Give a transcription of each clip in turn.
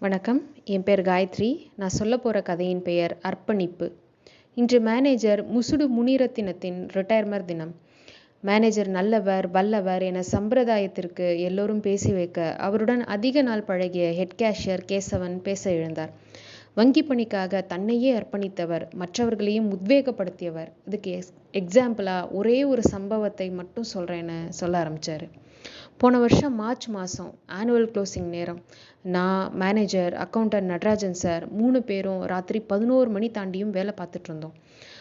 வணக்கம். என் பேர் காயத்ரி. நான் சொல்ல போகிற கதையின் பெயர் அர்ப்பணிப்பு. இன்று மேனேஜர் முசுடு முனிரத்தினத்தின் ரிட்டையர்மெண்ட் தினம். மேனேஜர் நல்லவர் வல்லவர் என சம்பிரதாயத்திற்கு எல்லோரும் பேசி வைக்க அவருடன் அதிக நாள் பழகிய ஹெட் கேஷியர் கேசவன் பேச எழுந்தார். வங்கி பணிக்காக தன்னையே அர்ப்பணித்தவர் மற்றவர்களையும் உத்வேகப்படுத்தியவர். இதுக்கு எஸ் எக்ஸாம்பிளாக ஒரே ஒரு சம்பவத்தை மட்டும் சொல்கிறேன்னு சொல்ல ஆரம்பித்தார் போன வருஷம் மார்ச் மாதம் ஆனுவல் க்ளோசிங் நேரம் நான் மேனேஜர் அக்கௌண்டன்ட் நடராஜன் சார் மூணு பேரும் ராத்திரி பதினோரு மணி தாண்டியும் வேலை பார்த்துட்டு இருந்தோம்.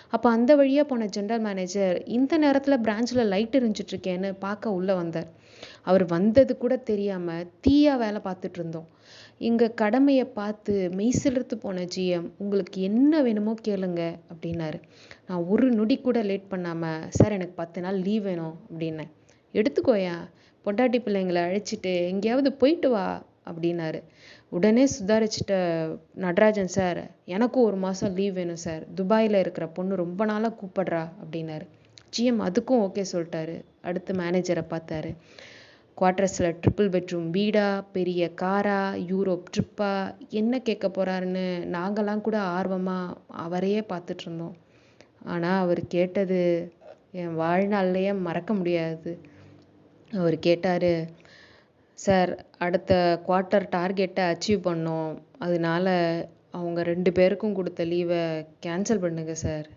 அப்போ அந்த வழியாக போன ஜென்ரல் மேனேஜர் இந்த நேரத்தில் பிரான்ச்சில் லைட் எரிஞ்சிட்ருக்கேன்னு பார்க்க உள்ளே வந்தார். அவர் வந்தது கூட தெரியாமல் தீயாக வேலை பார்த்துட்டு இருந்தோம். எங்கள் கடமையை பார்த்து மெய்சிலிருத்து போன ஜிஎம் உங்களுக்கு என்ன வேணுமோ கேளுங்க அப்படின்னாரு. நான் ஒரு நொடி கூட லேட் பண்ணாமல் சார் எனக்கு பத்து நாள் லீவ் வேணும் அப்படின்னேன். எடுத்துக்கோயா பொண்டாட்டி பிள்ளைங்களை அழைச்சிட்டு எங்கேயாவது போயிட்டு வா அப்படின்னாரு. உடனே சுதாரிச்சிட்ட நடராஜன் சார் எனக்கும் ஒரு மாதம் லீவ் வேணும் சார் துபாயில் இருக்கிற பொண்ணு ரொம்ப நாளாக கூப்பிடுறா அப்படின்னாரு. ஜிஎம் அதுக்கும் ஓகே சொல்லிட்டாரு. அடுத்து மேனேஜரை பார்த்தாரு. குவார்ட்டர்ஸில் ட்ரிபிள் பெட்ரூம் வீடா பெரிய காரா யூரோப் ட்ரிப்பா என்ன கேட்க போகிறாருன்னு நாங்களாம் கூட ஆர்வமாக அவரையே பார்த்துட்ருந்தோம் ஆனால் அவர் கேட்டது என் வாழ்நாள்லேயே மறக்க முடியாது. அவர் கேட்டார் சார் அடுத்த குவார்ட்டர் டார்கெட்டை அச்சீவ் பண்ணோம். அதனால அவங்க ரெண்டு பேருக்கும் கொடுத்த லீவை கேன்சல் பண்ணுங்கள் சார்.